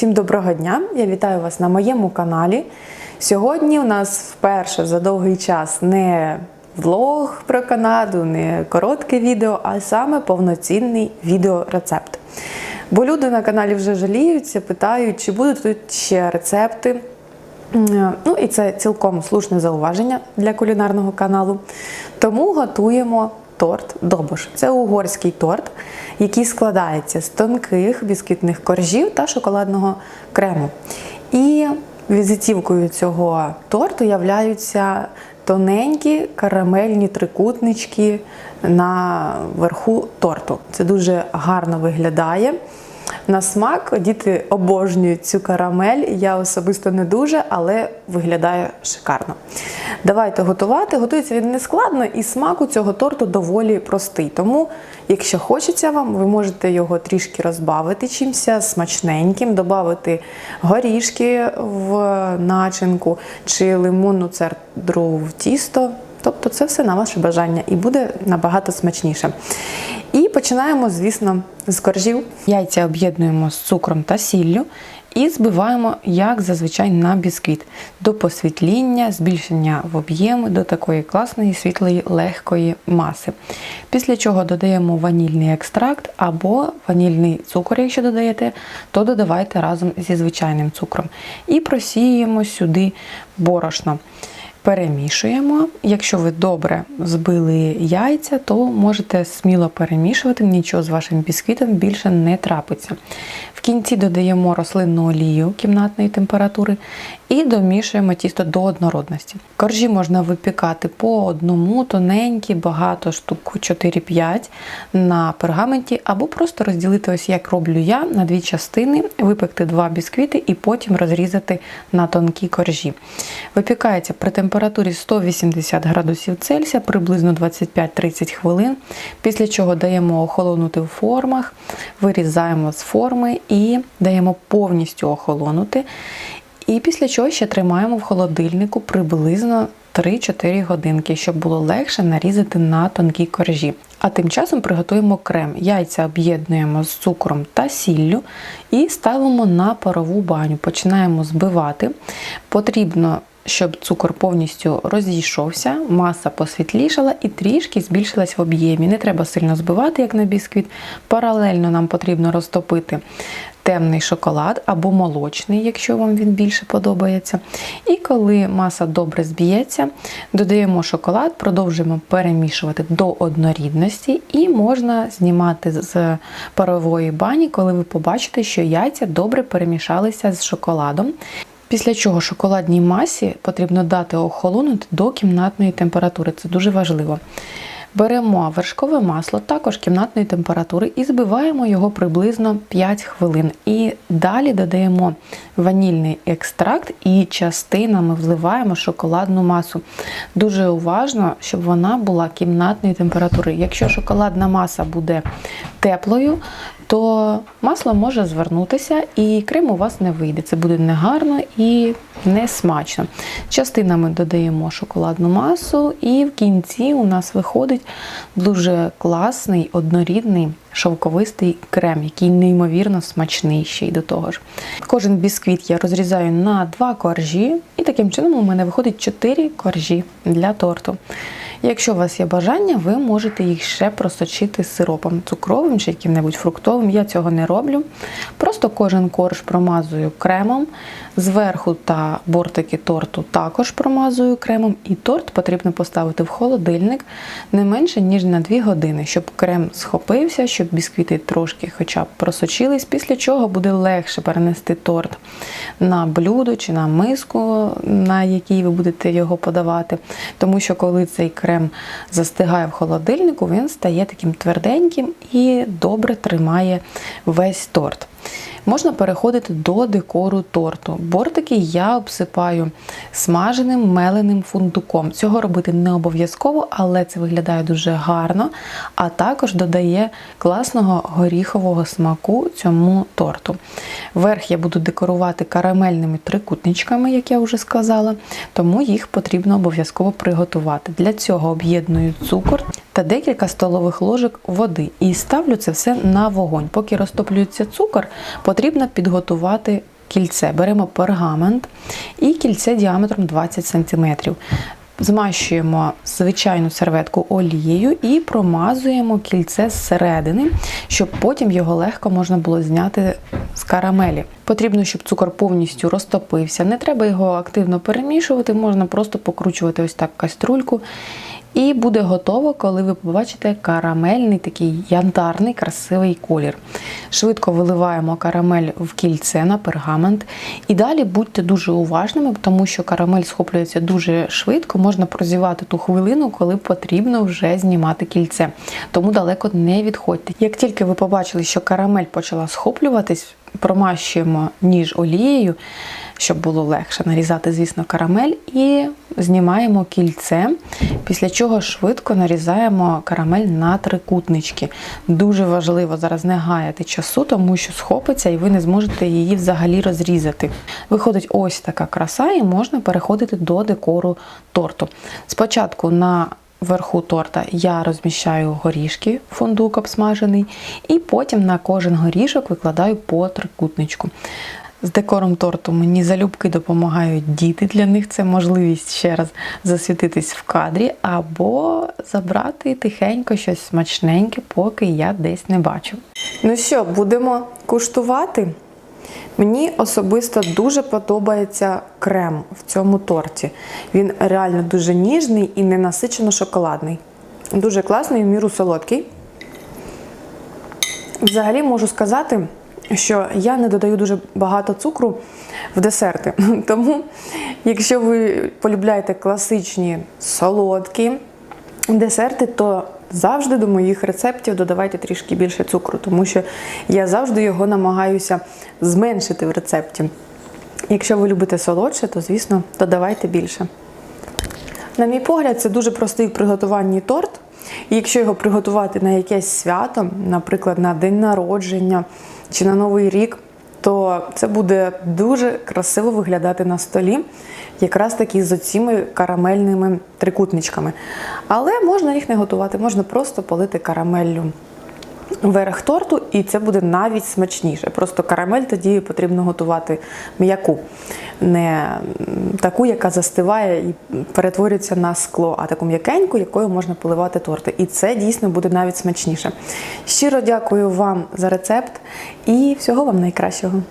Всім доброго дня! Я вітаю вас на моєму каналі. Сьогодні у нас вперше за довгий час не влог про Канаду, не коротке відео, а саме повноцінний відеорецепт. Бо люди на каналі вже жаліються, питають, чи будуть тут ще рецепти. Ну і це цілком слушне зауваження для кулінарного каналу. Тому готуємо торт Добош. Це угорський торт, який складається з тонких бісквітних коржів та шоколадного крему. І візитівкою цього торту являються тоненькі карамельні трикутнички на верху торту. Це дуже гарно виглядає. На смак діти обожнюють цю карамель. Я особисто не дуже, але виглядає шикарно. Давайте готувати. Готується він не складно, і смак у цього торту доволі простий. Тому, якщо хочеться вам, ви можете його трішки розбавити чимся смачненьким, додати горішки в начинку чи лимонну цедру в тісто. Тобто це все на ваше бажання і буде набагато смачніше. І починаємо, звісно, з коржів. Яйця об'єднуємо з цукром та сіллю і збиваємо, як зазвичай, на бісквіт до посвітління, збільшення в об'ємі до такої класної, світлої, легкої маси. Після чого додаємо ванільний екстракт або ванільний цукор, якщо додаєте, то додавайте разом зі звичайним цукром. І просіюємо сюди борошно. Перемішуємо. Якщо ви добре збили яйця, то можете сміло перемішувати, нічого з вашим бісквітом більше не трапиться. В кінці додаємо рослинну олію кімнатної температури і домішуємо тісто до однородності. Коржі можна випікати по одному, тоненькі, багато штук 4-5 на пергаменті, або просто розділити, ось як роблю я, на дві частини, випекти два бісквіти і потім розрізати на тонкі коржі. Випікається при температурі 180 градусів Цельсія приблизно 25-30 хвилин, після чого даємо охолонути в формах, вирізаємо з форми і даємо повністю охолонути. І після чого ще тримаємо в холодильнику приблизно 3-4 годинки, щоб було легше нарізати на тонкі коржі. А тим часом приготуємо крем. Яйця об'єднуємо з цукром та сіллю і ставимо на парову баню. Починаємо збивати. Потрібно щоб цукор повністю розійшовся, маса посвітлішала і трішки збільшилась в об'ємі. Не треба сильно збивати, як на бісквіт. Паралельно нам потрібно розтопити темний шоколад або молочний, якщо вам він більше подобається. І коли маса добре зб'ється, додаємо шоколад, продовжуємо перемішувати до однорідності, і можна знімати з парової бані, коли ви побачите, що яйця добре перемішалися з шоколадом. Після чого шоколадній масі потрібно дати охолонути до кімнатної температури. Це дуже важливо. Беремо вершкове масло, також кімнатної температури, і збиваємо його приблизно 5 хвилин. І далі додаємо ванільний екстракт і частинами вливаємо шоколадну масу. Дуже уважно, щоб вона була кімнатної температури. Якщо шоколадна маса буде теплою, то масло може звернутися і крем у вас не вийде. Це буде негарно і не смачно. Частинами додаємо шоколадну масу, і в кінці у нас виходить дуже класний, однорідний шовковистий крем, який неймовірно смачний ще й до того ж. Кожен бісквіт я розрізаю на два коржі, і таким чином у мене виходить 4 коржі для торту. Якщо у вас є бажання, ви можете їх ще просочити сиропом цукровим чи яким-небудь фруктовим. Я цього не роблю. Просто кожен корж промазую кремом. Зверху та бортики торту також промазую кремом, і торт потрібно поставити в холодильник не менше, ніж на 2 години, щоб крем схопився, щоб бісквіти трошки хоча б просочились, після чого буде легше перенести торт на блюдо чи на миску, на якій ви будете його подавати. Тому що коли цей крем застигає в холодильнику, він стає таким тверденьким і добре тримає весь торт. Можна переходити до декору торту. Бортики я обсипаю смаженим меленим фундуком. Цього робити не обов'язково, але це виглядає дуже гарно, а також додає класного горіхового смаку цьому торту. Верх я буду декорувати карамельними трикутничками, як я вже сказала, тому їх потрібно обов'язково приготувати. Для цього об'єдную цукор та декілька столових ложок води. І ставлю це все на вогонь. Поки розтоплюється цукор, потрібно підготувати кільце. Беремо пергамент і кільце діаметром 20 см. Змащуємо звичайну серветку олією і промазуємо кільце зсередини, щоб потім його легко можна було зняти з карамелі. Потрібно, щоб цукор повністю розтопився. Не треба його активно перемішувати, можна просто покручувати ось так каструльку. І буде готово, коли ви побачите карамельний такий янтарний, красивий колір. Швидко виливаємо карамель в кільце на пергамент. І далі будьте дуже уважними, тому що карамель схоплюється дуже швидко, можна прозівати ту хвилину, коли потрібно вже знімати кільце. Тому далеко не відходьте. Як тільки ви побачили, що карамель почала схоплюватись, промащуємо ніж олією, щоб було легше нарізати, звісно, карамель, і знімаємо кільце, після чого швидко нарізаємо карамель на трикутнички. Дуже важливо зараз не гаяти часу, тому що схопиться і ви не зможете її взагалі розрізати. Виходить ось така краса, і можна переходити до декору торту. Спочатку на Вверху торта я розміщаю горішки, фундук обсмажений, і потім на кожен горішок викладаю по трикутничку. З декором торту мені залюбки допомагають діти. Для них це можливість ще раз засвітитись в кадрі або забрати тихенько щось смачненьке, поки я десь не бачу. Ну що, будемо куштувати? Мені особисто дуже подобається крем в цьому торті. Він реально дуже ніжний і ненасичено шоколадний. Дуже класний, в міру солодкий. Взагалі можу сказати, що я не додаю дуже багато цукру в десерти. Тому, якщо ви полюбляєте класичні солодкі десерти, то завжди до моїх рецептів додавайте трішки більше цукру, тому що я завжди його намагаюся зменшити в рецепті. Якщо ви любите солодше, то звісно додавайте більше. На мій погляд, це дуже простий в приготуванні торт. І якщо його приготувати на якесь свято, наприклад, на день народження чи на Новий рік, то це буде дуже красиво виглядати на столі, якраз таки з оціми карамельними трикутничками. Але можна їх не готувати, можна просто полити карамеллю верх торту, і це буде навіть смачніше. Просто карамель тоді потрібно готувати м'яку, не таку, яка застиває і перетворюється на скло, а таку м'якеньку, якою можна поливати торти. І це дійсно буде навіть смачніше. Щиро дякую вам за рецепт і всього вам найкращого.